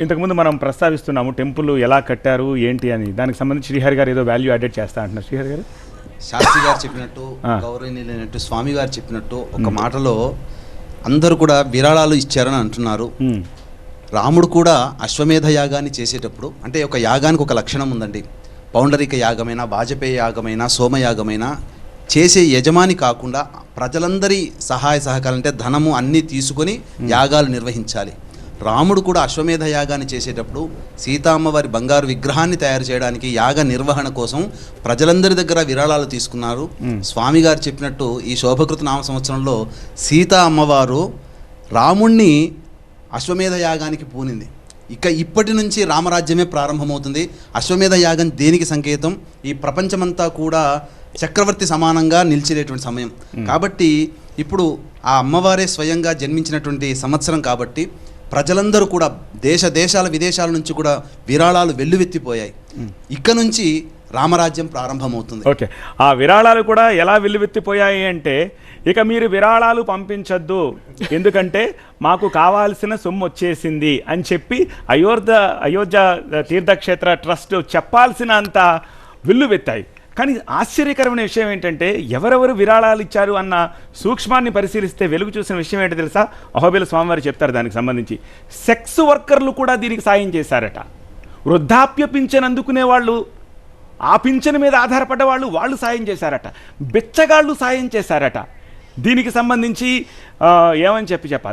ఇంతకుముందు మనం ప్రస్తావిస్తున్నాము టెంపుల్ ఎలా కట్టారు ఏంటి అని. దానికి సంబంధించి శ్రీహరి గారు ఏదో వాల్యూ యాడెడ్ చేస్తా అంటున్నారు. శ్రీహరి గారు? శాస్త్రి గారు చెప్పినట్టు. గౌరవనీయులైనట్టు స్వామి గారు చెప్పినట్టు ఒక మాటలో అందరూ కూడా విరాళాలు ఇచ్చారని అంటున్నారు. రాముడు కూడా అశ్వమేధ యాగాన్ని చేసేటప్పుడు అంటే ఒక యాగానికి ఒక లక్షణం ఉందండి. పౌండరిక యాగమైనా వాజపేయ యాగమైనా సోమయాగమైనా చేసే యజమాని కాకుండా ప్రజలందరి సహాయ సహకారం అంటే ధనము అన్నీ తీసుకొని యాగాలు నిర్వహించాలి. రాముడు కూడా అశ్వమేధ యాగాన్ని చేసేటప్పుడు సీతామ్మవారి బంగారు విగ్రహాన్ని తయారు చేయడానికి యాగ నిర్వహణ కోసం ప్రజలందరి దగ్గర విరాళాలు తీసుకున్నారు. స్వామి గారు చెప్పినట్టు ఈ శోభకృత నామ సంవత్సరంలో సీతా అమ్మవారు రాముణ్ణి అశ్వమేధ యాగానికి పూనింది. ఇక ఇప్పటి నుంచి రామరాజ్యమే ప్రారంభమవుతుంది. అశ్వమేధ యాగం దేనికి సంకేతం? ఈ ప్రపంచమంతా కూడా చక్రవర్తి సమానంగా నిలిచేటటువంటి సమయం. కాబట్టి ఇప్పుడు ఆ అమ్మవారే స్వయంగా జన్మించినటువంటి సంవత్సరం కాబట్టి ప్రజలందరూ కూడా దేశ దేశాల విదేశాల నుంచి కూడా విరాళాలు వెల్లువెత్తిపోయాయి. ఇక నుంచి రామరాజ్యం ప్రారంభమవుతుంది. ఓకే. ఆ విరాళాలు కూడా ఎలా వెల్లువెత్తిపోయాయి అంటే ఇక మీరు విరాళాలు పంపించొద్దు. ఎందుకంటే మాకు కావాల్సిన సొమ్ము వచ్చేసింది అని చెప్పి అయోధ్య అయోధ్య తీర్థక్షేత్ర ట్రస్ట్ చెప్పాల్సినంత వెల్లువెత్తాయి. కానీ ఆశ్చర్యకరమైన విషయం ఏంటంటే ఎవరెవరు విరాళాలు ఇచ్చారు అన్న సూక్ష్మాన్ని పరిశీలిస్తే వెలుగు చూసిన విషయం ఏంటో తెలుసా? అహోబిల స్వామివారు చెప్తారు దానికి సంబంధించి. సెక్స్ వర్కర్లు కూడా దీనికి సాయం చేశారట. వృద్ధాప్య పింఛన్ అందుకునే వాళ్ళు ఆ పింఛన్ మీద ఆధారపడ్డ వాళ్ళు వాళ్ళు సాయం చేశారట. బిచ్చగాళ్ళు సాయం చేశారట. దీనికి సంబంధించి ఏమని చెప్పి చెప్పాలి?